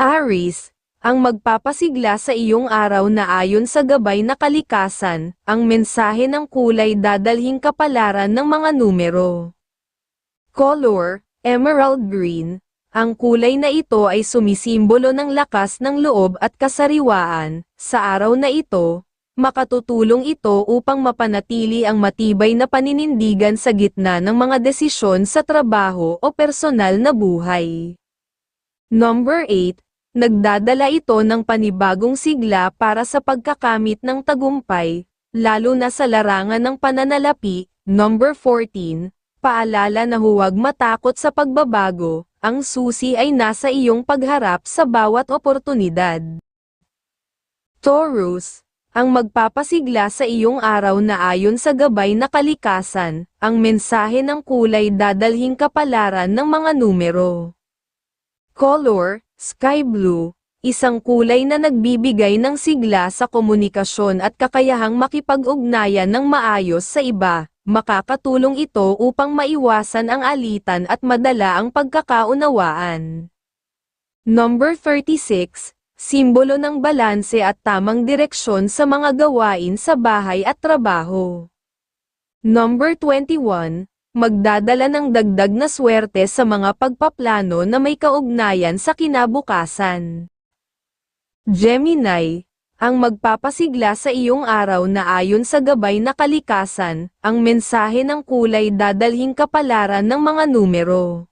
Aris, ang magpapasigla sa iyong araw na ayon sa gabay na kalikasan, ang mensahe ng kulay dadalhing kapalaran ng mga numero. Color, emerald green. Ang kulay na ito ay sumisimbolo ng lakas ng loob at kasariwaan. Sa araw na ito, makatutulong ito upang mapanatili ang matibay na paninindigan sa gitna ng mga desisyon sa trabaho o personal na buhay. Number 8, nagdadala ito ng panibagong sigla para sa pagkakamit ng tagumpay, lalo na sa larangan ng pananalapi. Number 14, paalala na huwag matakot sa pagbabago, ang susi ay nasa iyong pagharap sa bawat oportunidad. Taurus, ang magpapasigla sa iyong araw na ayon sa gabay na kalikasan, ang mensahe ng kulay dadalhing kapalaran ng mga numero. Color, sky blue, isang kulay na nagbibigay ng sigla sa komunikasyon at kakayahang makipag-ugnayan ng maayos sa iba. Makakatulong ito upang maiwasan ang alitan at madala ang pagkakaunawaan. Number 36, simbolo ng balanse at tamang direksyon sa mga gawain sa bahay at trabaho. Number 21, magdadala ng dagdag na swerte sa mga pagpaplano na may kaugnayan sa kinabukasan. Gemini, ang magpapasigla sa iyong araw na ayon sa gabay na kalikasan, ang mensahe ng kulay dadalhing kapalaran ng mga numero.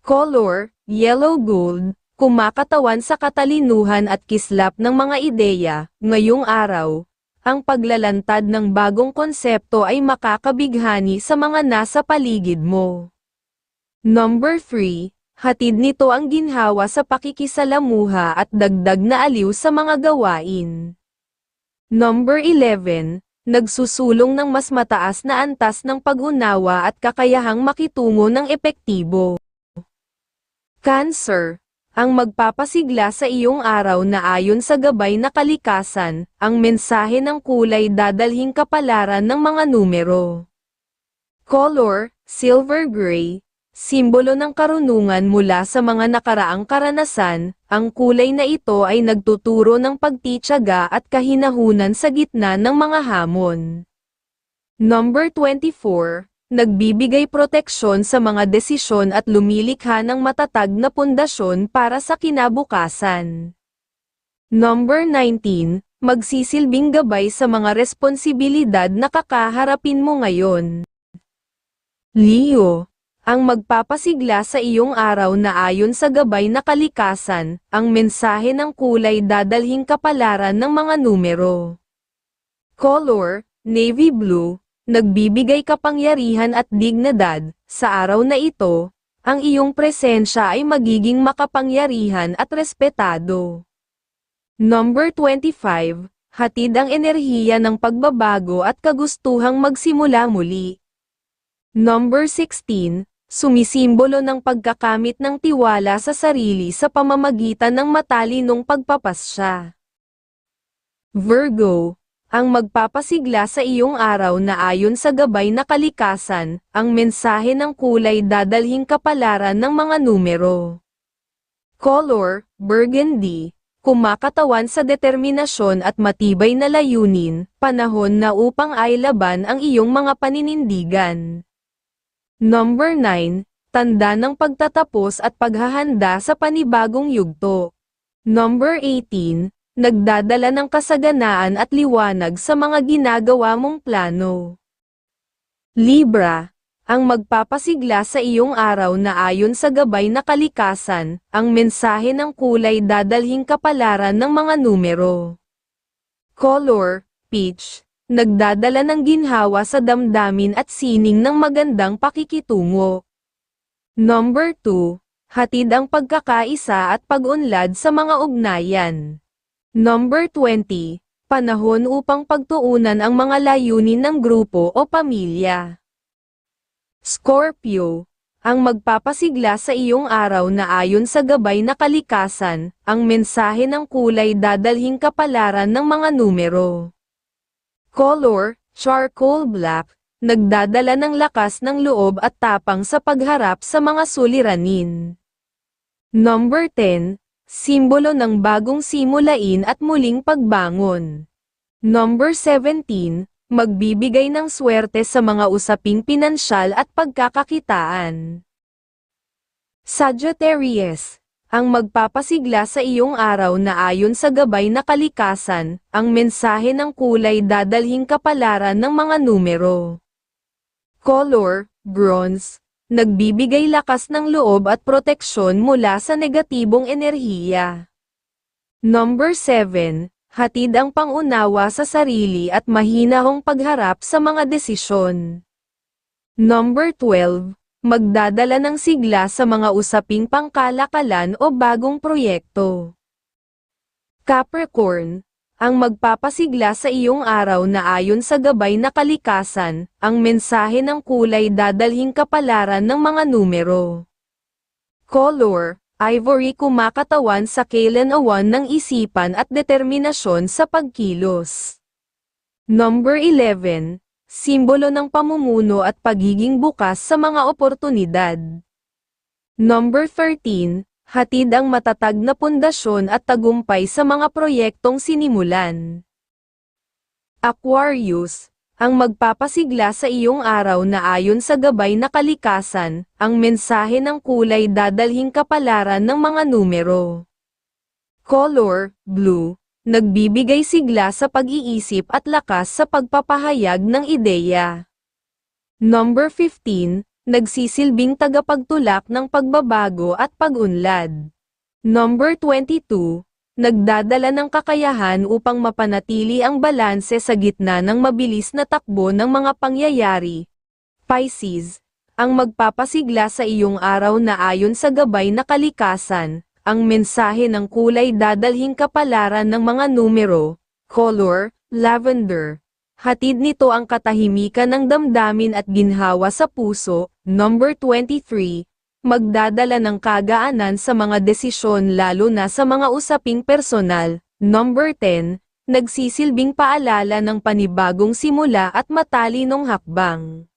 Color, yellow gold, kumakatawan sa katalinuhan at kislap ng mga ideya, ngayong araw, ang paglalantad ng bagong konsepto ay makakabighani sa mga nasa paligid mo. Number 3, hatid nito ang ginhawa sa pakikisalamuha at dagdag na aliw sa mga gawain. Number 11, nagsusulong ng mas mataas na antas ng pag-unawa at kakayahang makitungo ng epektibo. Cancer, ang magpapasigla sa iyong araw na ayon sa gabay na kalikasan, ang mensahe ng kulay dadalhing kapalaran ng mga numero. Color, silver gray, simbolo ng karunungan mula sa mga nakaraang karanasan, ang kulay na ito ay nagtuturo ng pagtityaga at kahinahunan sa gitna ng mga hamon. Number 24, nagbibigay proteksyon sa mga desisyon at lumilikha ng matatag na pundasyon para sa kinabukasan. Number 19, magsisilbing gabay sa mga responsibilidad na kakaharapin mo ngayon. Leo, ang magpapasigla sa iyong araw na ayon sa gabay na kalikasan, ang mensahe ng kulay dadalhing kapalaran ng mga numero. Color, navy blue, nagbibigay kapangyarihan at dignidad, sa araw na ito, ang iyong presensya ay magiging makapangyarihan at respetado. Number 25, hatid ang enerhiya ng pagbabago at kagustuhang magsimula muli. Number 16, sumisimbolo ng pagkakamit ng tiwala sa sarili sa pamamagitan ng matalinong pagpapasya. Virgo, ang magpapasigla sa iyong araw na ayon sa gabay na kalikasan, ang mensahe ng kulay dadalhing kapalaran ng mga numero. Color, burgundy, kumakatawan sa determinasyon at matibay na layunin, panahon na upang ay laban ang iyong mga paninindigan. Number 9, tanda ng pagtatapos at paghahanda sa panibagong yugto. Number 18, nagdadala ng kasaganaan at liwanag sa mga ginagawa mong plano. Libra, ang magpapasigla sa iyong araw na ayon sa gabay na kalikasan, ang mensahe ng kulay dadalhing kapalaran ng mga numero. Color, peach, nagdadala ng ginhawa sa damdamin at sining ng magandang pakikitungo. Number 2, hatid ang pagkakaisa at pag-unlad sa mga ugnayan. Number 20, panahon upang pagtuunan ang mga layunin ng grupo o pamilya. Scorpio, ang magpapasigla sa iyong araw na ayon sa gabay na kalikasan, ang mensahe ng kulay dadalhing kapalaran ng mga numero. Color, charcoal black, nagdadala ng lakas ng loob at tapang sa pagharap sa mga suliranin. Number 10, simbolo ng bagong simulain at muling pagbangon. Number 17, magbibigay ng swerte sa mga usaping pinansyal at pagkakakitaan. Sagittarius, ang magpapasigla sa iyong araw na ayon sa gabay na kalikasan, ang mensahe ng kulay dadalhing kapalaran ng mga numero. Color, bronze, nagbibigay lakas ng loob at proteksyon mula sa negatibong enerhiya. Number 7, hatid ang pangunawa sa sarili at mahinahong pagharap sa mga desisyon. Number 12, magdadala ng sigla sa mga usaping pangkalakalan o bagong proyekto. Capricorn, ang magpapasigla sa iyong araw na ayon sa gabay na kalikasan, ang mensahe ng kulay dadalhing kapalaran ng mga numero. Color, ivory kumakatawan sa kailan-awan ng isipan at determinasyon sa pagkilos. Number 11, simbolo ng pamumuno at pagiging bukas sa mga oportunidad. Number 13, hatid ang matatag na pundasyon at tagumpay sa mga proyektong sinimulan. Aquarius, ang magpapasigla sa iyong araw na ayon sa gabay na kalikasan, ang mensahe ng kulay dadalhing kapalaran ng mga numero. Color, blue, nagbibigay sigla sa pag-iisip at lakas sa pagpapahayag ng ideya. Number 15, nagsisilbing tagapagtulak ng pagbabago at pag-unlad. Number 22, nagdadala ng kakayahan upang mapanatili ang balanse sa gitna ng mabilis na takbo ng mga pangyayari. Pisces, ang magpapasigla sa iyong araw na ayon sa gabay na kalikasan, ang mensahe ng kulay dadalhing kapalaran ng mga numero, color, lavender. Hatid nito ang katahimikan ng damdamin at ginhawa sa puso, number 23, magdadala ng kagaanan sa mga desisyon lalo na sa mga usaping personal, number 10, nagsisilbing paalala ng panibagong simula at matalinong hakbang.